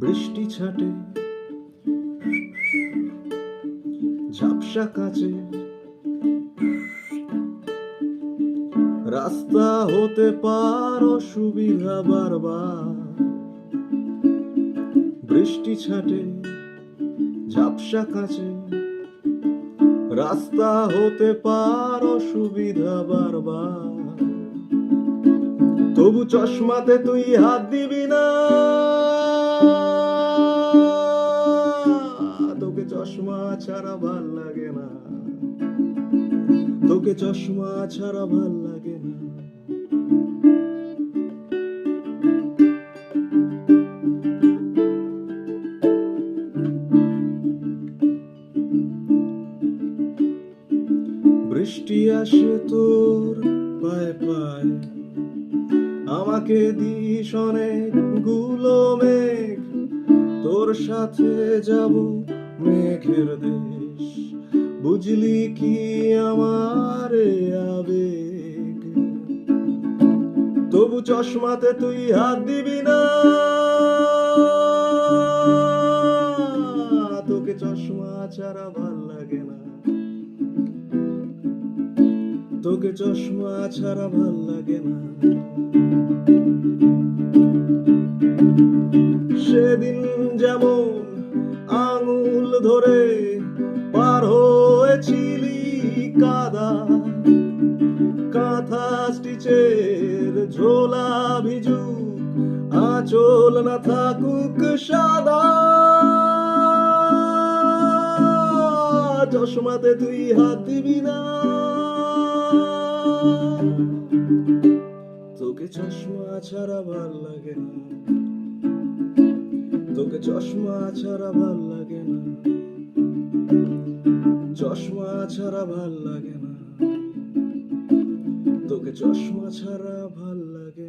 বৃষ্টি ছাটে, ঝাপসা কাচে। রাস্তা হতে পার সুবিধা বারবার। বৃষ্টি ছাটে, ঝাপসা কাচে। রাস্তা হতে পার সুবিধা বারবার। তবু চশমাতে তুই হাত দিবি না। চশমা ছাড়া ভালো লাগে না। তোকে চশমা ছাড়া ভালো লাগে না। বৃষ্টি আসে তোর পায়ে পায়ে। আমাকে দিস অনেকগুলো মেঘ। তোর সাথে যাব মেঘের দেশ, বুঝলি কি আমার আবেগ? তবু চশমাতে তুই হাত দিবি না। তোকে চশমা ছাড়া ভালো লাগে না। তোকে চশমা ছাড়া ভালো লাগে না। সেদিন যেমন ধরে পার হয়েছিলি কাদা। কাঁথা স্টিচের ঝোলা ভিজু আঁচল না থাকুক সাদা। চশমাতে তুই হাত দিবি না। তোকে চশমা ছাড়া ভালো লাগে না। তোকে চশমা ছাড়া ভালো লাগে না। চশমা ছাড়া ভালো লাগে না। তোকে চশমা ছাড়া ভালো লাগে